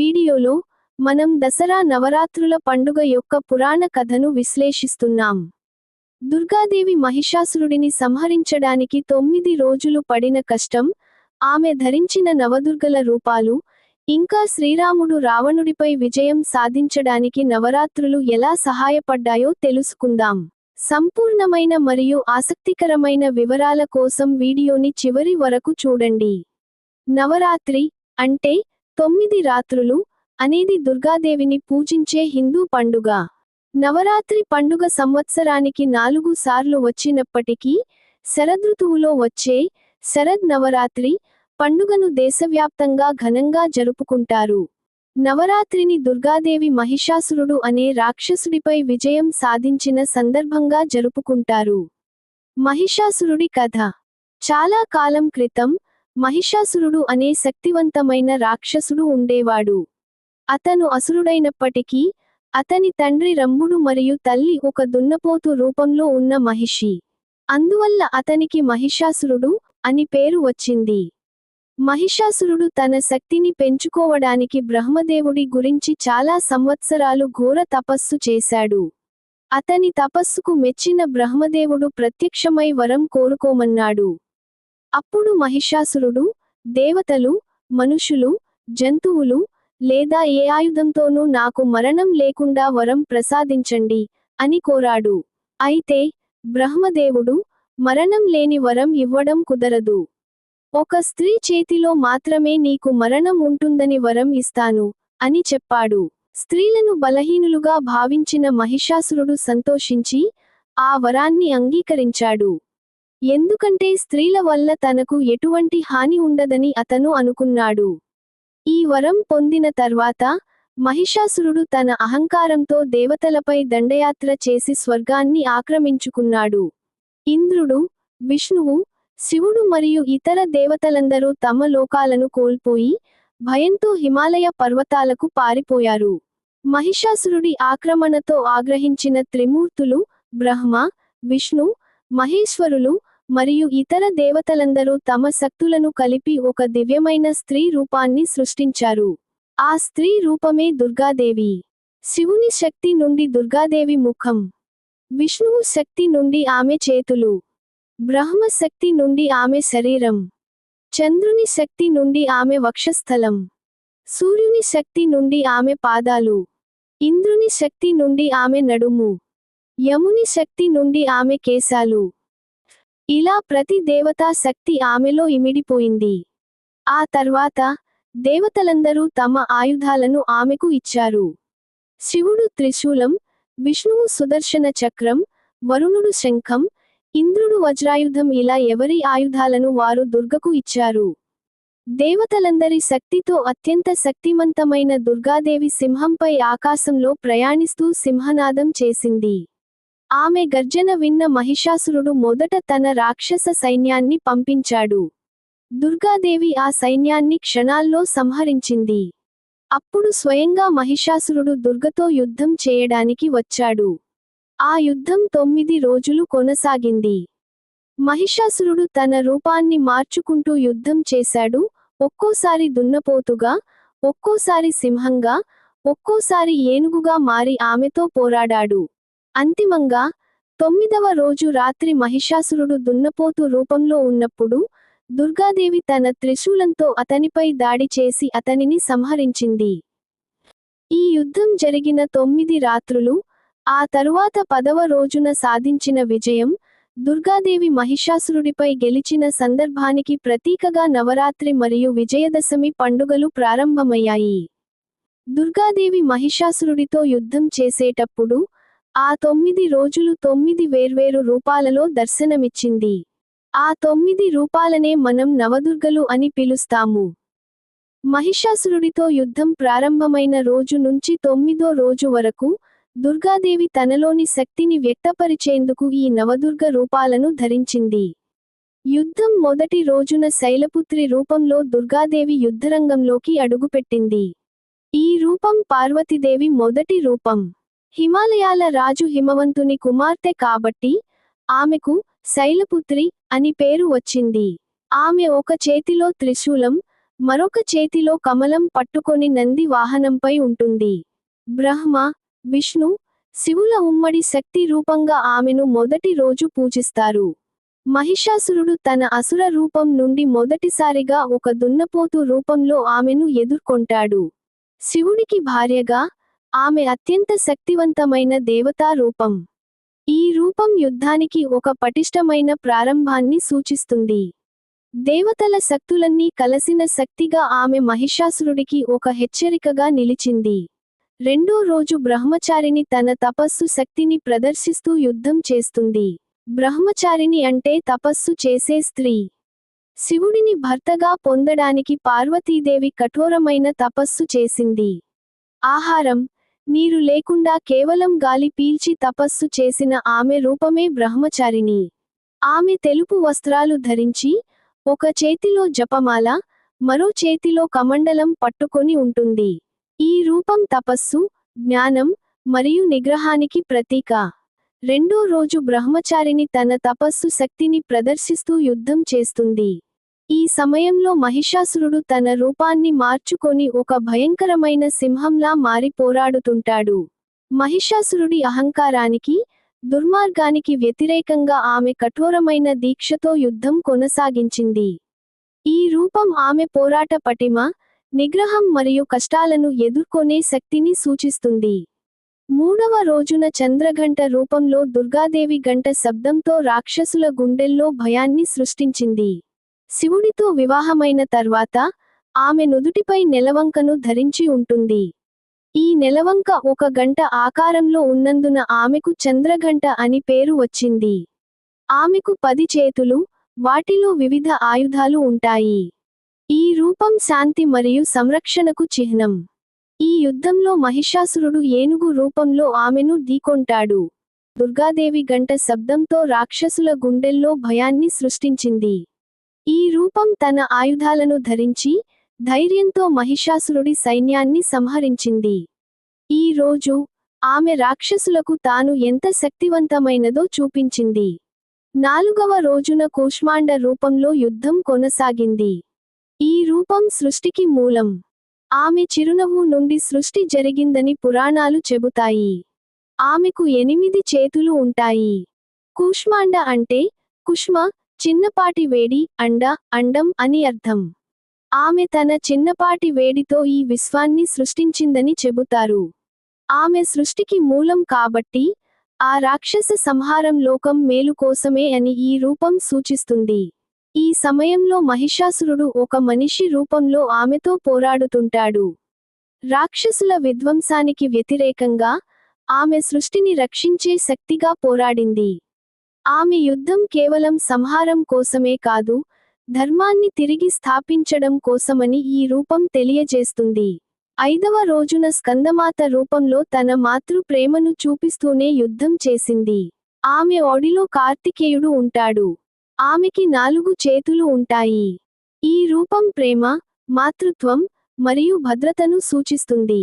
వీడియోలో మనం దసరా నవరాత్రుల పండుగ యొక్క పురాణ కథను విశ్లేషిస్తున్నాం. దుర్గాదేవి మహిషాసురుడిని సంహరించడానికి తొమ్మిది రోజులు పడిన కష్టం ఆమె ధరించిన నవదుర్గల రూపాలు ఇంకా శ్రీరాముడు రావణుడిపై విజయం సాధించడానికి నవరాత్రులు ఎలా సహాయపడ్డాయో తెలుసుకుందాం. సంపూర్ణమైన మరియు ఆసక్తికరమైన వివరాల కోసం వీడియోని చివరి వరకు చూడండి. నవరాత్రి అంటే తొమ్మిది రాత్రులు అనేది దుర్గాదేవిని పూజించే హిందూ పండుగ. నవరాత్రి పండుగ సంవత్సరానికి నాలుగు సార్లు వచ్చినప్పటికీ శరదృతువులో వచ్చే శరద్ నవరాత్రి పండుగను దేశవ్యాప్తంగా ఘనంగా జరుపుకుంటారు. నవరాత్రిని దుర్గాదేవి మహిషాసురుడు అనే రాక్షసుడిపై విజయం సాధించిన సందర్భంగా జరుపుకుంటారు. మహిషాసురుడి కథ. చాలా కాలం క్రితం మహిషాసురుడు అనే శక్తివంతమైన రాక్షసుడు ఉండేవాడు. అతను అసురుడైనప్పటికీ అతని తండ్రి రంభుడు మరియు తల్లి ఒక దున్నపోతు రూపంలో ఉన్న మహిషి. అందువల్ల అతనికి మహిషాసురుడు అని పేరు వచ్చింది. మహిషాసురుడు తన శక్తిని పెంచుకోవడానికి బ్రహ్మదేవుడి గురించి చాలా సంవత్సరాలు ఘోర తపస్సు చేశాడు. అతని తపస్సుకు మెచ్చిన బ్రహ్మదేవుడు ప్రత్యక్షమై వరం కోరుకోమన్నాడు. అప్పుడు మహిషాసురుడు దేవతలు మనుషులు జంతువులు లేదా ఏ ఆయుధంతోనూ నాకు మరణం లేకుండా వరం ప్రసాదించండి అని కోరాడు. అయితే బ్రహ్మదేవుడు మరణం లేని వరం ఇవ్వడం కుదరదు. ఒక స్త్రీ చేతిలో మాత్రమే నీకు మరణం ఉంటుందని వరం ఇస్తాను అని చెప్పాడు. స్త్రీలను బలహీనులుగా భావించిన మహిషాసురుడు సంతోషించి ఆ వరాన్ని అంగీకరించాడు. ఎందుకంటే స్త్రీల వల్ల తనకు ఎటువంటి హాని ఉండదని అతను అనుకున్నాడు. ఈ వరం పొందిన తర్వాత మహిషాసురుడు తన అహంకారంతో దేవతలపై దండయాత్ర చేసి స్వర్గాన్ని ఆక్రమించుకున్నాడు. ఇంద్రుడు విష్ణువు శివుడు మరియు ఇతర దేవతలందరూ తమ లోకాలను కోల్పోయి భయంతో హిమాలయ పర్వతాలకు పారిపోయారు. మహిషాసురుడి ఆక్రమణతో ఆగ్రహించిన త్రిమూర్తులు బ్రహ్మ విష్ణు మహేశ్వరులు మరియు ఇతర దేవతలందరూ తమ శక్తులను కలిపి ఒక దివ్యమైన స్త్రీ రూపాన్ని సృష్టించారు. ఆ స్త్రీ రూపమే దుర్గాదేవి. శివుని శక్తి నుండి దుర్గాదేవి ముఖం. విష్ణువు శక్తి నుండి ఆమె చేతులు. బ్రహ్మ శక్తి నుండి ఆమె శరీరం. చంద్రుని శక్తి నుండి ఆమె వక్షస్థలం. సూర్యుని శక్తి నుండి ఆమె పాదాలు. ఇంద్రుని శక్తి నుండి ఆమె నడుము. యముని శక్తి నుండి ఆమె కేశాలు. ఇలా ప్రతి దేవతా శక్తి ఆమెలో ఇమిడిపోయింది. ఆ తర్వాత దేవతలందరూ తమ ఆయుధాలను ఆమెకు ఇచ్చారు. శివుడు త్రిశూలం విష్ణువు సుదర్శన చక్రం వరుణుడు శంఖం ఇంద్రుడు వజ్రాయుధం ఇలా ఎవరి ఆయుధాలను వారు దుర్గకు ఇచ్చారు. దేవతలందరి శక్తితో అత్యంత శక్తిమంతమైన దుర్గాదేవి సింహంపై ఆకాశంలో ప్రయాణిస్తూ సింహనాదం చేసింది. ఆమె గర్జన విన్న మహిషాసురుడు మొదట తన రాక్షస సైన్యాన్ని పంపించాడు. దుర్గాదేవి ఆ సైన్యాన్ని క్షణాల్లో సంహరించింది. అప్పుడు స్వయంగా మహిషాసురుడు దుర్గతో యుద్ధం చేయడానికి వచ్చాడు. ఆ యుద్ధం తొమ్మిది రోజులు కొనసాగింది. మహిషాసురుడు తన రూపాన్ని మార్చుకుంటూ యుద్ధం చేశాడు. ఒక్కోసారి దున్నపోతుగా ఒక్కోసారి సింహంగా ఒక్కోసారి ఏనుగుగా మారి ఆమెతో పోరాడాడు. అంతిమంగా తొమ్మిదవ రోజు రాత్రి మహిషాసురుడు దున్నపోతు రూపంలో ఉన్నప్పుడు దుర్గాదేవి తన త్రిశూలంతో అతనిపై దాడి చేసి అతనిని సంహరించింది. ఈ యుద్ధం జరిగిన తొమ్మిది రాత్రులు ఆ తరువాత పదవ రోజున సాధించిన విజయం దుర్గాదేవి మహిషాసురుడిపై గెలిచిన సందర్భానికి ప్రతీకగా నవరాత్రి మరియు విజయదశమి పండుగలు ప్రారంభమయ్యాయి. దుర్గాదేవి మహిషాసురుడితో యుద్ధం చేసేటప్పుడు ఆ తొమ్మిది రోజులు తొమ్మిది వేర్వేరు రూపాలలో దర్శనమిచ్చింది. ఆ తొమ్మిది రూపాలనే మనం నవదుర్గలు అని పిలుస్తాము. మహిషాసురుడితో యుద్ధం ప్రారంభమైన రోజు నుంచి తొమ్మిదో రోజు వరకు దుర్గాదేవి తనలోని శక్తిని వ్యక్తపరిచేందుకు ఈ నవదుర్గ రూపాలను ధరించింది. యుద్ధం మొదటి రోజున శైలపుత్రి రూపంలో దుర్గాదేవి యుద్ధరంగంలోకి అడుగుపెట్టింది. ఈ రూపం పార్వతీదేవి మొదటి రూపం. హిమాలయాల రాజు హిమవంతుని కుమార్తె కాబట్టి ఆమెకు శైలపుత్రి అని పేరు వచ్చింది. ఆమె ఒక చేతిలో త్రిశూలం మరొక చేతిలో కమలం పట్టుకొని నంది వాహనంపై ఉంటుంది. బ్రహ్మ విష్ణు శివుల ఉమ్మడి శక్తి రూపంగా ఆమెను మొదటి రోజు పూజిస్తారు. మహిషాసురుడు తన అసుర రూపం నుండి మొదటిసారిగా ఒక దున్నపోతు రూపంలో ఆమెను ఎదుర్కొంటాడు. శివుడికి భార్యగా ఆమె అత్యంత శక్తివంతమైన దేవతా రూపం. ఈ రూపం యుద్ధానికి ఒక పటిష్టమైన ప్రారంభాన్ని సూచిస్తుంది. దేవతల శక్తులన్నీ కలసిన శక్తిగా ఆమె మహిషాసురుడికి ఒక హెచ్చరికగా నిలిచింది. రెండో రోజు బ్రహ్మచారిని తన తపస్సు శక్తిని ప్రదర్శిస్తూ యుద్ధం చేస్తుంది. బ్రహ్మచారిని అంటే తపస్సు చేసే స్త్రీ. శివుడిని భర్తగా పొందడానికి పార్వతీదేవి కఠోరమైన తపస్సు చేసింది. ఆహారం నీరు లేకుండా కేవలం గాలి పీల్చి తపస్సు చేసిన ఆమె రూపమే బ్రహ్మచారిణి. ఆమె తెలుపు వస్త్రాలు ధరించి ఒక చేతిలో జపమాల మరో చేతిలో కమండలం పట్టుకొని ఉంటుంది. ఈ రూపం తపస్సు జ్ఞానం మరియు నిగ్రహానికి ప్రతీక. రెండో రోజు బ్రహ్మచారిని తన తపస్సు శక్తిని ప్రదర్శిస్తూ యుద్ధం చేస్తుంది. ఈ సమయంలో మహిషాసురుడు తన రూపాన్ని మార్చుకొని ఒక భయంకరమైన సింహంలా మారి పోరాడుతుంటాడు. మహిషాసురుడి అహంకారానికి దుర్మార్గానికి వ్యతిరేకంగా ఆమె కఠోరమైన దీక్షతో యుద్ధం కొనసాగించింది. ఈ రూపం ఆమె పోరాట పటిమ నిగ్రహం మరియు కష్టాలను ఎదుర్కొనే శక్తిని సూచిస్తుంది. మూడవ రోజున చంద్రఘంట రూపంలో దుర్గాదేవి గంట శబ్దంతో రాక్షసుల గుండెల్లో భయాన్ని సృష్టించింది. శివుడితో వివాహమైన తర్వాత ఆమె నుదుటిపై నెలవంకను ధరించి ఉంటుంది. ఈ నెలవంక ఒక గంట ఆకారంలో ఉన్నందున ఆమెకు చంద్రగంట అని పేరు వచ్చింది. ఆమెకు పది చేతులు వాటిలో వివిధ ఆయుధాలు ఉంటాయి. ఈ రూపం శాంతి మరియు సంరక్షణకు చిహ్నం. ఈ యుద్ధంలో మహిషాసురుడు ఏనుగు రూపంలో ఆమెను ఢీకొంటాడు. దుర్గాదేవి గంట శబ్దంతో రాక్షసుల గుండెల్లో భయాన్ని సృష్టించింది. ఈ రూపం తన ఆయుధాలను ధరించి ధైర్యంతో మహిషాసురుడి సైన్యాన్ని సంహరించింది. ఈ రోజు ఆమె రాక్షసులకు తాను ఎంత శక్తివంతమైనదో చూపించింది. నాలుగవ రోజున కూష్మాండ రూపంలో యుద్ధం కొనసాగింది. ఈ రూపం సృష్టికి మూలం. ఆమె చిరునవ్వు నుండి సృష్టి జరిగిందని పురాణాలు చెబుతాయి. ఆమెకు ఎనిమిది చేతులు ఉంటాయి. కూష్మాండ అంటే కుష్మ చిన్నపాటి వేడి అండ అండం అని అర్థం. ఆమె తన చిన్నపాటి వేడితో ఈ విశ్వాన్ని సృష్టించిందని చెబుతారు. ఆమె సృష్టికి మూలం కాబట్టి ఆ రాక్షస సంహారం లోకం మేలు కోసమే అని ఈ రూపం సూచిస్తుంది. ఈ సమయంలో మహిషాసురుడు ఒక మనిషి రూపంలో ఆమెతో పోరాడుతుంటాడు. రాక్షసుల విధ్వంసానికి వ్యతిరేకంగా ఆమె సృష్టిని రక్షించే శక్తిగా పోరాడింది. ఆమె యుద్ధం కేవలం సంహారం కోసమే కాదు ధర్మాన్ని తిరిగి స్థాపించడం కోసమని ఈ రూపం తెలియజేస్తుంది. ఐదవ రోజున స్కందమాత రూపంలో తన మాతృ ప్రేమను చూపిస్తూనే యుద్ధం చేసింది. ఆమె ఒడిలో కార్తికేయుడు ఉంటాడు. ఆమెకి నాలుగు చేతులు ఉంటాయి. ఈ రూపం ప్రేమ మాతృత్వం మరియు భద్రతను సూచిస్తుంది.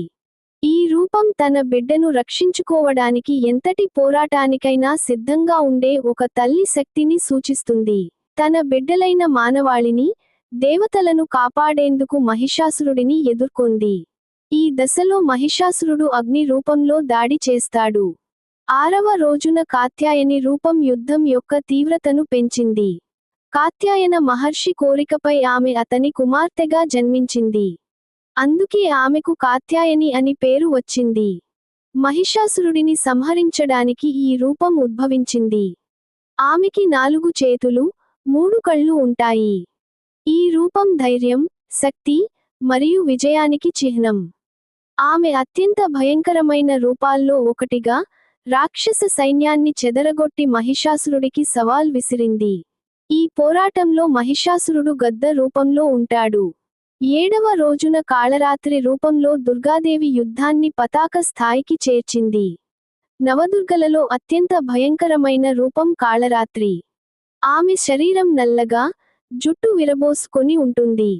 ఈ రూపం తన బిడ్డను రక్షించుకోవడానికి ఎంతటి పోరాటానికైనా సిద్ధంగా ఉండే ఒక తల్లి శక్తిని సూచిస్తుంది. తన బిడ్డలైన మానవాళిని దేవతలను కాపాడేందుకు మహిషాసురుడిని ఎదుర్కొంది. ఈ దశలో మహిషాసురుడు అగ్ని రూపంలో దాడి చేస్తాడు. ఆరవ రోజున కాత్యాయని రూపం యుద్ధం యొక్క తీవ్రతను పెంచింది. కాత్యాయన మహర్షి కోరికపై ఆమె అతని కుమార్తెగా జన్మించింది. అందుకే ఆమెకు కాత్యాయని అని పేరు వచ్చింది. మహిషాసురుడిని సంహరించడానికి ఈ రూపం ఉద్భవించింది. ఆమెకి నాలుగు చేతులు మూడు కళ్ళు ఉంటాయి. ఈ రూపం ధైర్యం శక్తి మరియు విజయానికి చిహ్నం. ఆమె అత్యంత భయంకరమైన రూపాల్లో ఒకటిగా రాక్షస సైన్యాన్ని చెదరగొట్టి మహిషాసురుడికి సవాల్ విసిరింది. ఈ పోరాటంలో మహిషాసురుడు గద్ద రూపంలో ఉంటాడు. ఏడవ రోజున కాళరాత్రి రూపంలో దుర్గాదేవి యుద్ధాన్ని పతాక స్థాయికి చేర్చింది. నవదుర్గలలో అత్యంత భయంకరమైన రూపం కాళరాత్రి. ఆమె శరీరం నల్లగా జుట్టు విరబోసుకొని ఉంటుంది.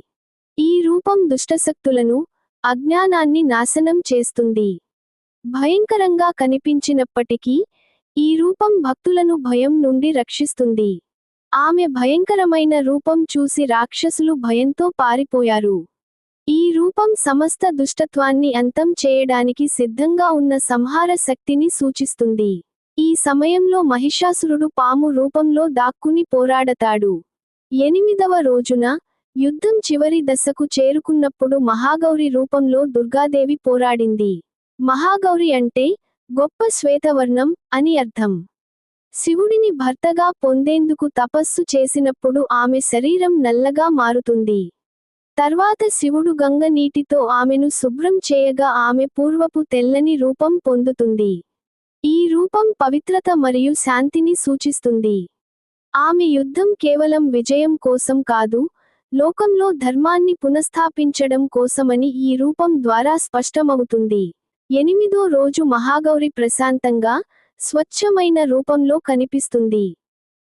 ఈ రూపం దుష్టశక్తులను అజ్ఞానాన్ని నాశనం చేస్తుంది. భయంకరంగా కనిపించినప్పటికీ ఈ రూపం భక్తులను భయం నుండి రక్షిస్తుంది. ఆమె భయంకరమైన రూపం చూసి రాక్షసులు భయంతో పారిపోయారు. ఈ రూపం సమస్త దుష్టత్వాన్ని అంతం చేయడానికి సిద్ధంగా ఉన్న సంహార శక్తిని సూచిస్తుంది. ఈ సమయంలో మహిషాసురుడు పాము రూపంలో దాక్కుని పోరాడతాడు. ఎనిమిదవ రోజున యుద్ధం చివరి దశకు చేరుకున్నప్పుడు మహాగౌరి రూపంలో దుర్గాదేవి పోరాడింది. మహాగౌరి అంటే గొప్ప శ్వేతవర్ణం అని అర్థం. శివుడిని భర్తగా పొందేందుకు తపస్సు చేసినప్పుడు ఆమె శరీరం నల్లగా మారుతుంది. తర్వాత శివుడు గంగ నీటితో ఆమెను శుభ్రం చేయగా ఆమె పూర్వపు తెల్లని రూపం పొందుతుంది. ఈ రూపం పవిత్రత మరియు శాంతిని సూచిస్తుంది. ఆమె యుద్ధం కేవలం విజయం కోసం కాదు లోకంలో ధర్మాన్ని పునఃస్థాపించడం కోసమని ఈ రూపం ద్వారా స్పష్టమవుతుంది. ఎనిమిదో రోజు మహాగౌరి ప్రశాంతంగా స్వచ్ఛమైన రూపంలో కనిపిస్తుంది.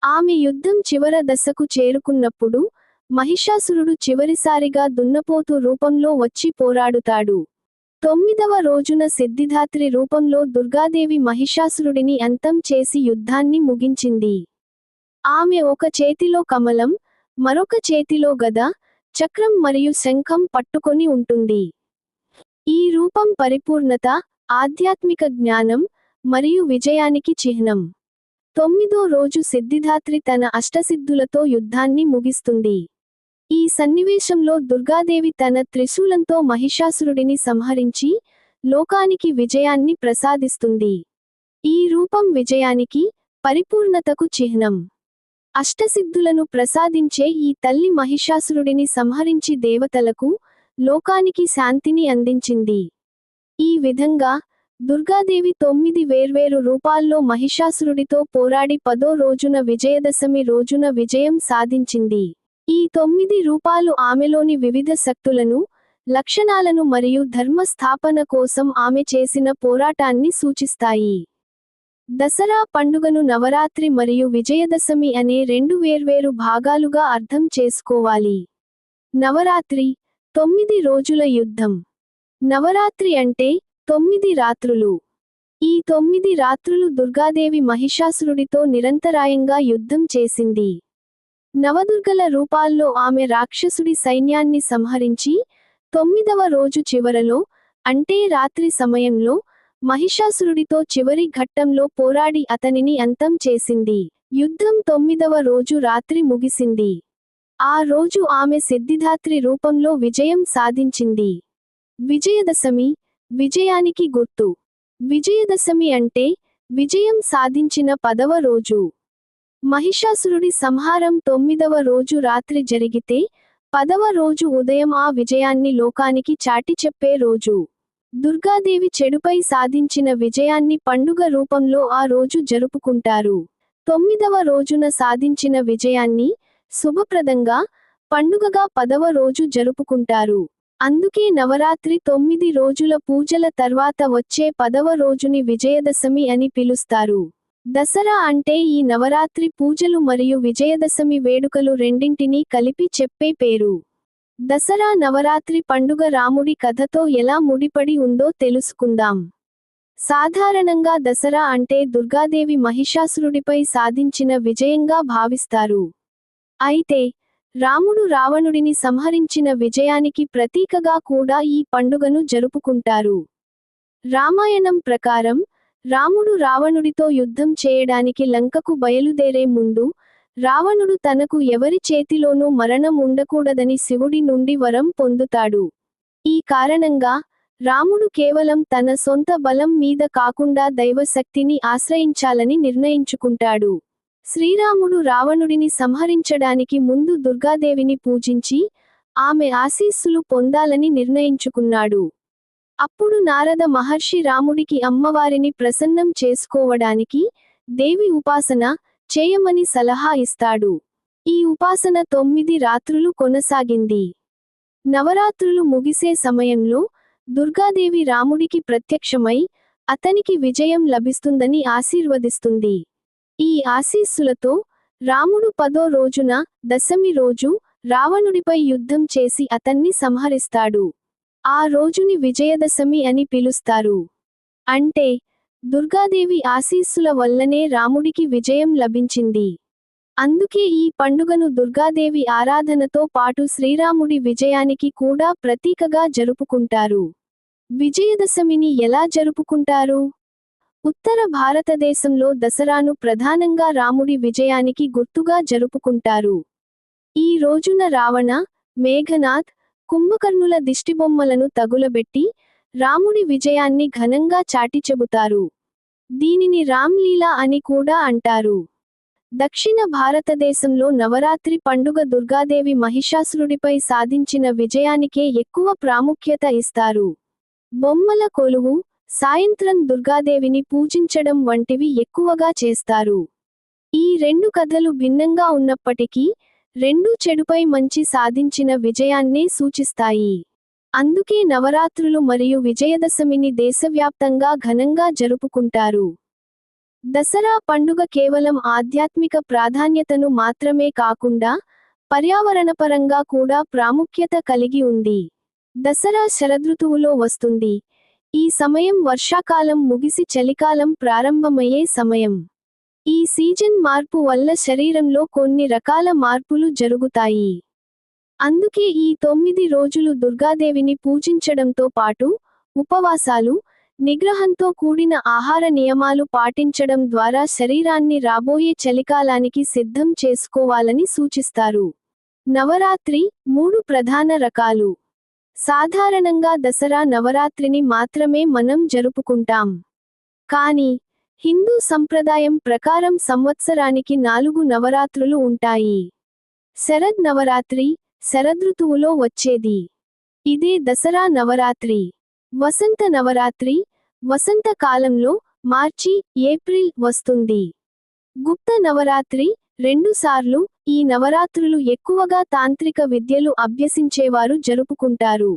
ఆమె యుద్ధం చివర దశకు చేరుకున్నప్పుడు మహిషాసురుడు చివరిసారిగా దున్నపోతు రూపంలో వచ్చి పోరాడుతాడు. తొమ్మిదవ రోజున సిద్ధిదాత్రి రూపంలో దుర్గాదేవి మహిషాసురుడిని అంతం చేసి యుద్ధాన్ని ముగించింది. ఆమె ఒక చేతిలో కమలం మరొక చేతిలో గద చక్రం మరియు శంఖం పట్టుకొని ఉంటుంది. ఈ రూపం పరిపూర్ణత ఆధ్యాత్మిక జ్ఞానం మరియు విజయానికి చిహ్నం. తొమ్మిదో రోజు సిద్ధిధాత్రి తన అష్టసిద్ధులతో యుద్ధాన్ని ముగిస్తుంది. ఈ సన్నివేశంలో దుర్గాదేవి తన త్రిశూలంతో మహిషాసురుడిని సంహరించి లోకానికి విజయాన్ని ప్రసాదిస్తుంది. ఈ రూపం విజయానికి పరిపూర్ణతకు చిహ్నం. అష్టసిద్ధులను ప్రసాదించే ఈ తల్లి మహిషాసురుడిని సంహరించి దేవతలకు లోకానికి శాంతిని అందించింది. ఈ విధంగా దుర్గాదేవి తొమ్మిది వేర్వేరు రూపాల్లో మహిషాసురుడితో పోరాడి పదో రోజున విజయదశమి రోజున విజయం సాధించింది. ఈ తొమ్మిది రూపాలు ఆమెలోని వివిధ శక్తులను లక్షణాలను మరియు ధర్మ స్థాపన కోసం ఆమె చేసిన పోరాటాన్ని సూచిస్తాయి. దసరా పండుగను నవరాత్రి మరియు విజయదశమి అనే రెండు వేర్వేరు భాగాలుగా అర్థం చేసుకోవాలి. నవరాత్రి తొమ్మిది రోజుల యుద్ధం. నవరాత్రి అంటే తొమ్మిది రాత్రులు. ఈ తొమ్మిది రాత్రులు దుర్గాదేవి మహిషాసురుడితో నిరంతరాయంగా యుద్ధం చేసింది. నవదుర్గల రూపాల్లో ఆమె రాక్షసుడి సైన్యాన్ని సంహరించి తొమ్మిదవ రోజు చివరలో అంటే రాత్రి సమయంలో మహిషాసురుడితో చివరి ఘట్టంలో పోరాడి అతనిని అంతం చేసింది. యుద్ధం తొమ్మిదవ రోజు రాత్రి ముగిసింది. ఆ రోజు ఆమె సిద్ధిధాత్రి రూపంలో విజయం సాధించింది. విజయదశమి విజయానికి గుర్తు. విజయదశమి అంటే విజయం సాధించిన పదవ రోజు. మహిషాసురుడి సంహారం తొమ్మిదవ రోజు రాత్రి జరిగితే పదవ రోజు ఉదయం ఆ విజయాన్ని లోకానికి చాటి చెప్పే రోజు. దుర్గాదేవి చెడుపై సాధించిన విజయాన్ని పండుగ రూపంలో ఆ రోజు జరుపుకుంటారు. తొమ్మిదవ రోజున సాధించిన విజయాన్ని శుభప్రదంగా పండుగగా పదవ రోజు జరుపుకుంటారు. అందుకే నవరాత్రి తొమ్మిది రోజుల పూజల తర్వాత వచ్చే పదవ రోజుని విజయదశమి అని పిలుస్తారు. దసరా అంటే ఈ నవరాత్రి పూజలు మరియు విజయదశమి వేడుకలు రెండింటినీ కలిపి చెప్పే పేరు. దసరా నవరాత్రి పండుగ రాముడి కథతో ఎలా ముడిపడి ఉందో తెలుసుకుందాం. సాధారణంగా దసరా అంటే దుర్గాదేవి మహిషాసురుడిపై సాధించిన విజయంగా భావిస్తారు. అయితే రాముడు రావణుడిని సంహరించిన విజయానికి ప్రతీకగా కూడా ఈ పండుగను జరుపుకుంటారు. రామాయణం ప్రకారం రాముడు రావణుడితో యుద్ధం చేయడానికి లంకకు బయలుదేరే ముందు రావణుడు తనకు ఎవరి చేతిలోనూ మరణం ఉండకూడదని శివుడి నుండి వరం పొందుతాడు. ఈ కారణంగా రాముడు కేవలం తన సొంత బలం మీద కాకుండా దైవశక్తిని ఆశ్రయించాలని నిర్ణయించుకుంటాడు. శ్రీరాముడు రావణుడిని సంహరించడానికి ముందు దుర్గాదేవిని పూజించి ఆమె ఆశీస్సులు పొందాలని నిర్ణయించుకున్నాడు. అప్పుడు నారద మహర్షి రాముడికి అమ్మవారిని ప్రసన్నం చేసుకోవడానికి దేవి ఉపాసన చేయమని సలహా ఇస్తాడు. ఈ ఉపాసన తొమ్మిది రాత్రులు కొనసాగింది. నవరాత్రులు ముగిసే సమయంలో దుర్గాదేవి రాముడికి ప్రత్యక్షమై అతనికి విజయం లభిస్తుందని ఆశీర్వదిస్తుంది. ఈ ఆశీస్సులతో రాముడు పదో రోజున దశమి రోజు రావణుడిపై యుద్ధం చేసి అతన్ని సంహరిస్తాడు. ఆ రోజుని విజయదశమి అని పిలుస్తారు. అంటే దుర్గాదేవి ఆశీస్సుల వల్లనే రాముడికి విజయం లభించింది. అందుకే ఈ పండుగను దుర్గాదేవి ఆరాధనతో పాటు శ్రీరాముడి విజయానికి కూడా ప్రతీకగా జరుపుకుంటారు. విజయదశమిని ఎలా జరుపుకుంటారు? ఉత్తర భారతదేశంలో దసరాను ప్రధానంగా రాముడి విజయానికి గుర్తుగా జరుపుకుంటారు. ఈ రోజున రావణ మేఘనాథ్ కుంభకర్ణుల దిష్టిబొమ్మలను తగులబెట్టి రాముడి విజయాన్ని ఘనంగా చాటి చెబుతారు. దీనిని రామ్లీలా అని కూడా అంటారు. దక్షిణ భారతదేశంలో నవరాత్రి పండుగ దుర్గాదేవి మహిషాసురుడిపై సాధించిన విజయానికే ఎక్కువ ప్రాముఖ్యత ఇస్తారు. బొమ్మల కొలువు సాయంత్రం దుర్గాదేవిని పూజించడం వంటివి ఎక్కువగా చేస్తారు. ఈ రెండు కథలు భిన్నంగా ఉన్నప్పటికీ రెండూ చెడుపై మంచి సాధించిన విజయాన్నే సూచిస్తాయి. అందుకే నవరాత్రులు మరియు విజయదశమిని దేశవ్యాప్తంగా ఘనంగా జరుపుకుంటారు. దసరా పండుగ కేవలం ఆధ్యాత్మిక ప్రాధాన్యతను మాత్రమే కాకుండా పర్యావరణపరంగా కూడా ప్రాముఖ్యత కలిగి ఉంది. దసరా శరదృతువులో వస్తుంది. ఈ సమయం వర్షాకాలం ముగిసి చలికాలం ప్రారంభమయ్యే సమయం. ఈ సీజన్ మార్పు వల్ల శరీరంలో కొన్ని రకాల మార్పులు జరుగుతాయి. అందుకే ఈ తొమ్మిది రోజులు దుర్గాదేవిని పూజించడంతో పాటు ఉపవాసాలు నిగ్రహంతో కూడిన ఆహార నియమాలు పాటించడం ద్వారా శరీరాన్ని రాబోయే చలికాలానికి సిద్ధం చేసుకోవాలని సూచిస్తారు. నవరాత్రి మూడు ప్రధాన రకాలు. సాధారణంగా దసరా నవరాత్రిని మాత్రమే మనం జరుపుకుంటాం. కానీ హిందూ సంప్రదాయం ప్రకారం సంవత్సరానికి నాలుగు నవరాత్రులు ఉంటాయి. శరద్ నవరాత్రి శరదృతువులో వచ్చేది. ఇదే దసరా నవరాత్రి. వసంత నవరాత్రి వసంత కాలంలో మార్చి ఏప్రిల్ వస్తుంది. గుప్త నవరాత్రి రెండుసార్లు ఈ నవరాత్రులు ఎక్కువగా తాంత్రిక విద్యలు అభ్యసించేవారు జరుపుకుంటారు.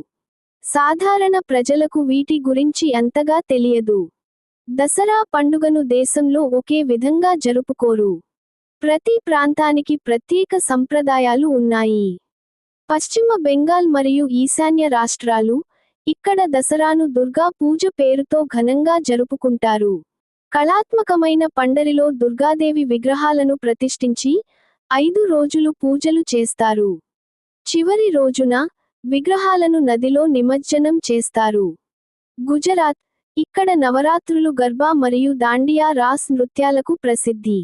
సాధారణ ప్రజలకు వీటి గురించి అంతగా తెలియదు. దసరా పండుగను దేశంలో ఒకే విధంగా జరుపుకోరు. ప్రతి ప్రాంతానికి ప్రత్యేక సంప్రదాయాలు ఉన్నాయి. పశ్చిమ బెంగాల్ మరియు ఈశాన్య రాష్ట్రాలు ఇక్కడ దసరాను దుర్గా పూజ పేరుతో ఘనంగా జరుపుకుంటారు. కళాత్మకమైన పండరిలో దుర్గాదేవి విగ్రహాలను ప్రతిష్ఠించి ఐదు రోజులు పూజలు చేస్తారు. చివరి రోజున విగ్రహాలను నదిలో నిమజ్జనం చేస్తారు. గుజరాత్ ఇక్కడ నవరాత్రులు గర్బా మరియు దాండియా రాస్ నృత్యాలకు ప్రసిద్ధి.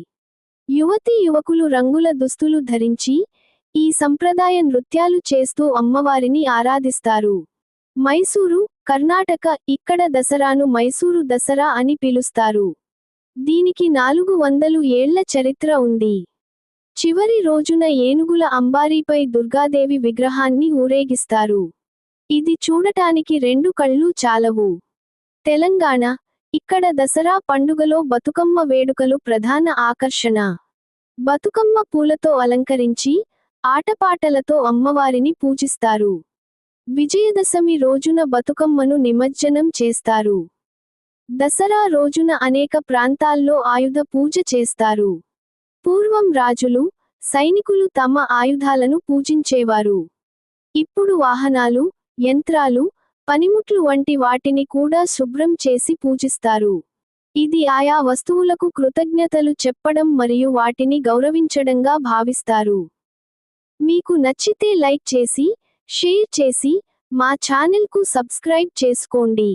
యువతీ యువకులు రంగుల దుస్తులు ధరించి ఈ సంప్రదాయ నృత్యాలు చేస్తూ అమ్మవారిని ఆరాధిస్తారు. మైసూరు కర్ణాటక ఇక్కడ దసరాను మైసూరు దసరా అని పిలుస్తారు. దీనికి నాలుగు వందలు ఏళ్ళ చరిత్ర ఉంది. చివరి రోజున ఏనుగుల అంబారీపై దుర్గాదేవి విగ్రహాన్ని ఊరేగిస్తారు. ఇది చూడటానికి రెండు కళ్ళు చాలవు. తెలంగాణ ఇక్కడ దసరా పండుగలో బతుకమ్మ వేడుకలు ప్రధాన ఆకర్షణ. బతుకమ్మ పూలతో అలంకరించి ఆటపాటలతో అమ్మవారిని పూజిస్తారు. విజయదశమి రోజున బతుకమ్మను నిమజ్జనం చేస్తారు. దసరా రోజున అనేక ప్రాంతాల్లో ఆయుధ పూజ చేస్తారు. పూర్వం రాజులు సైనికులు తమ ఆయుధాలను పూజించేవారు. ఇప్పుడు వాహనాలు యంత్రాలు పనిముట్లు వంటి వాటిని కూడా శుభ్రం చేసి పూజిస్తారు. ఇది ఆయా వస్తువులకు కృతజ్ఞతలు చెప్పడం మరియు వాటిని గౌరవించడంగా భావిస్తారు. మీకు నచ్చితే లైక్ చేసి షేర్ చేసి మా ఛానల్కు సబ్స్క్రైబ్ చేసుకోండి.